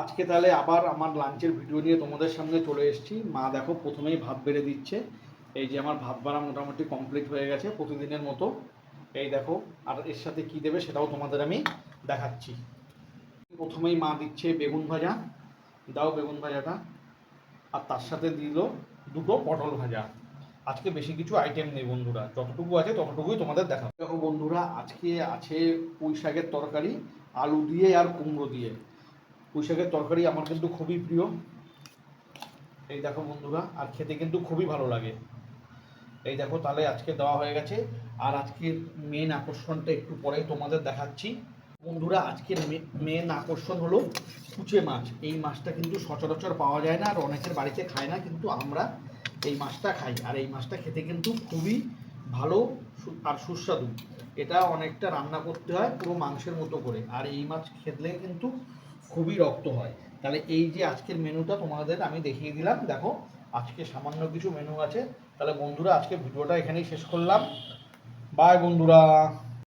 আজকে তাহলে আবার আমার লাঞ্চের ভিডিও নিয়ে তোমাদের সামনে চলে এসেছি। মা দেখো প্রথমেই ভাত বেড়ে দিচ্ছে। এই যে আমার ভাত বাড়া মোটামুটি কমপ্লিট হয়ে গেছে প্রতিদিনের মতো। এই দেখো, আর এর সাথে কি দেবে সেটাও তোমাদের আমি দেখাচ্ছি। প্রথমেই মা দিচ্ছে বেগুন ভাজা। দাও বেগুন ভাজাটা। আর তার সাথে দিল দুটো পটল ভাজা। আজকে বেশি কিছু আইটেম নেই বন্ধুরা। যতটুকু আছে ততটুকুই তোমাদের দেখাবো। দেখো বন্ধুরা, আজকে আছে পুঁই শাকের তরকারি, আলু দিয়ে আর কুমড়ো দিয়ে। পুঁই শাকের তরকারি আমার কিন্তু খুবই প্রিয়। এই দেখো বন্ধুরা, আর খেতে কিন্তু খুবই ভালো লাগে। এই দেখো তাহলে আজকে দেওয়া হয়ে গেছে। আর আজকের মেন আকর্ষণটা একটু পরে তোমাদের দেখাচ্ছি। বন্ধুরা, আজকের মেন আকর্ষণ হলো কুচে মাছ। এই মাছটা কিন্তু সচরাচর পাওয়া যায় না, আর অনেকের বাড়িতে খায় না, কিন্তু আমরা এই মাছটা খাই। আর এই মাছটা খেতে কিন্তু খুবই ভালো আর সুস্বাদু। এটা অনেকটা রান্না করতে হয় পুরো মাংসের মতো করে। আর এই মাছ খেলে কিন্তু খুবই রক্ত হয়। তাহলে এই যে আজকের মেনুটা তোমাদের আমি দেখিয়ে দিলাম, দেখো, আজকে সামান্য কিছু মেনু আছে। তাহলে বন্ধুরা, আজকে ভিডিওটা এখানেই শেষ করলাম। বাই বন্ধুরা।